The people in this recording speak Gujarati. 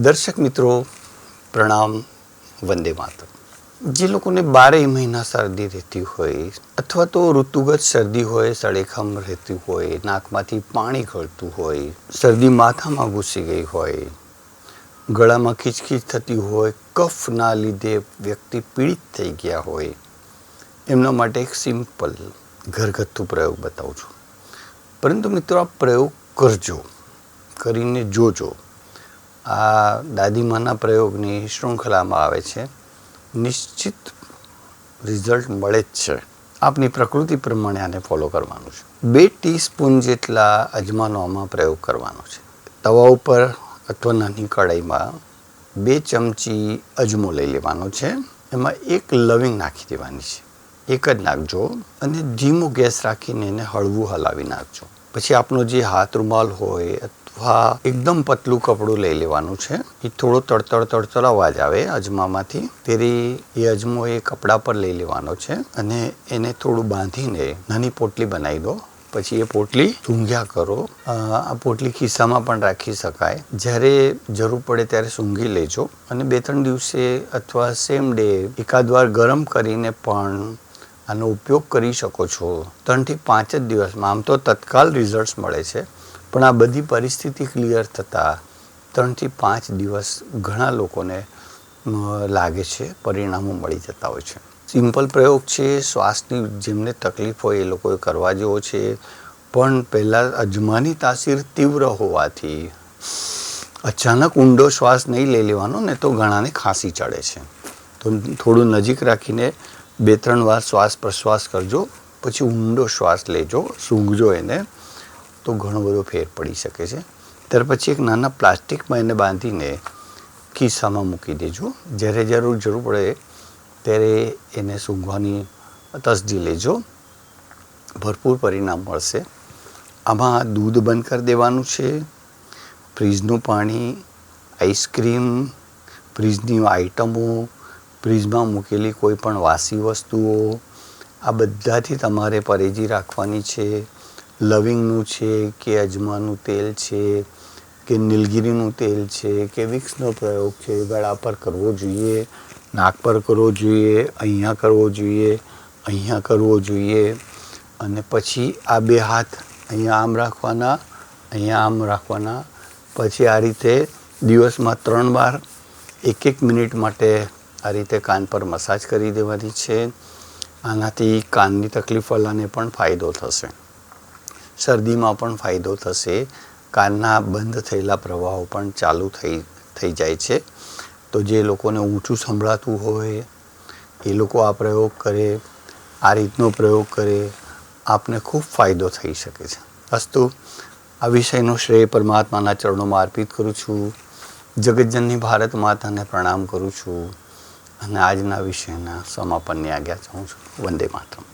દર્શક મિત્રો, પ્રણામ, વંદે માતરમ. જે લોકોને બારે મહિના શરદી રહેતી હોય, અથવા તો ઋતુગત શરદી હોય સળેખમ રહેતી હોય, નાકમાંથી પાણી ગળતું હોય, શરદી માથામાં ઘૂસી ગઈ હોય, ગળામાં ખીચખીચ થતી હોય, કફના લીધે વ્યક્તિ પીડિત થઈ ગયા હોય, એમના માટે એક સિમ્પલ ઘરગથ્થુ પ્રયોગ બતાવું છું. પરંતુ મિત્રો, આ પ્રયોગ કરજો, કરીને જોજો. આ દાદીમાના પ્રયોગની શૃંખલામાં આવે છે. નિશ્ચિત રિઝલ્ટ મળે જ છે. આપની પ્રકૃતિ પ્રમાણે આને ફોલો કરવાનું છે. બે ટીસ્પૂન જેટલા અજમાનો આમાં પ્રયોગ કરવાનો છે. તવા ઉપર અથવા નાની કઢાઈમાં બે ચમચી અજમો લઈ લેવાનો છે. એમાં એક લવિંગ નાખી દેવાની છે. એક જ નાખજો અને ધીમો ગેસ રાખીને એને હળવું હલાવી નાખજો. પછી આપનો જે હાથ રૂમાલ હોય અથવા એકદમ પતલું કપડું લઈ લેવાનું છે. એ થોડો તડતડ તડતડ અવાજ આવે અજમામાંથી. તેરી, એ અજમો એ કપડા પર લઈ લેવાનો છે અને એને થોડું બાંધીને નાની પોટલી બનાવી દો. પછી એ પોટલી સૂંઘ્યા કરો. આ પોટલી ખિસ્સામાં પણ રાખી શકાય. જ્યારે જરૂર પડે ત્યારે સૂંઘી લેજો. અને બે ત્રણ દિવસે અથવા સેમ ડે એકાદ વાર ગરમ કરીને પણ આનો ઉપયોગ કરી શકો છો. ત્રણથી પાંચ જ દિવસમાં. આમ તો તત્કાલ રિઝલ્ટ્સ મળે છે. પણ આ બધી પરિસ્થિતિ ક્લિયર થતાં ત્રણથી પાંચ દિવસ ઘણા લોકોને લાગે છે, પરિણામો મળી જતા હોય છે. સિમ્પલ પ્રયોગ છે, શ્વાસની જેમને તકલીફ હોય એ લોકોએ કરવા જેવો છે, પણ પહેલાં અજમાની તાસીર તીવ્ર હોવાથી અચાનક ઊંડો શ્વાસ નહીં લઈ લેવાનો, ને તો ઘણાને ખાંસી ચડે છે. તો થોડું નજીક રાખીને બે ત્રણ વાર શ્વાસ પ્રશ્વાસ કરજો, પછી ઊંડો શ્વાસ લેજો, સૂંઘજો એને. તો ઘણો બધો ફેર પડી શકે છે. ત્યાર પછી એક નાના પ્લાસ્ટિકમાં એને બાંધીને ખિસ્સામાં મૂકી દેજો. જ્યારે જરૂર જરૂર પડે ત્યારે એને સૂંઘવાની તસદી લેજો. ભરપૂર પરિણામ મળશે. આમાં દૂધ બંધ કરી દેવાનું છે. ફ્રીજનું પાણી, આઈસ્ક્રીમ, ફ્રીજની આઇટમો ફ્રીજમાં મૂકેલી કોઈ પણ વાસી વસ્તુઓ, આ બધાથી તમારે પરેજી રાખવાની છે. લવિંગનું છે કે અજમાનું તેલ છે કે નીલગીરીનું તેલ છે કે વિક્સનો પ્રયોગ છે ગળા પર કરવો જોઈએ, નાક પર કરવો જોઈએ, અહીંયા કરવો જોઈએ, અહીંયા કરવો જોઈએ અને પછી આ બે હાથ અહીંયા આમ રાખવાના, અહીંયા આમ રાખવાના. પછી આ રીતે દિવસમાં ત્રણ વાર એક એક મિનિટ માટે આ રીતે કાન પર મસાજ કરી દેવાની છે. આનાથી કાનની તકલીફ વાળાને પણ ફાયદો થશે. શરદીમાં પણ ફાયદો થશે. કાનના બંધ થયેલા પ્રવાહો પણ ચાલુ થઈ થઈ જાય છે. તો જે લોકોને ઊંચું સંભળાતું હોય, એ લોકો આ પ્રયોગ કરે, આ રીતનો પ્રયોગ કરે, આપને ખૂબ ફાયદો થઈ શકે છે. અસ્તુ, આ વિષયનો શ્રેય પરમાત્માના ચરણોમાં અર્પિત કરું છું. જગતજનની ભારત માતાને પ્રણામ કરું છું. અને આજના વિષયના સમાપનની આજ્ઞા ચાહું છું. વંદે માતરમ.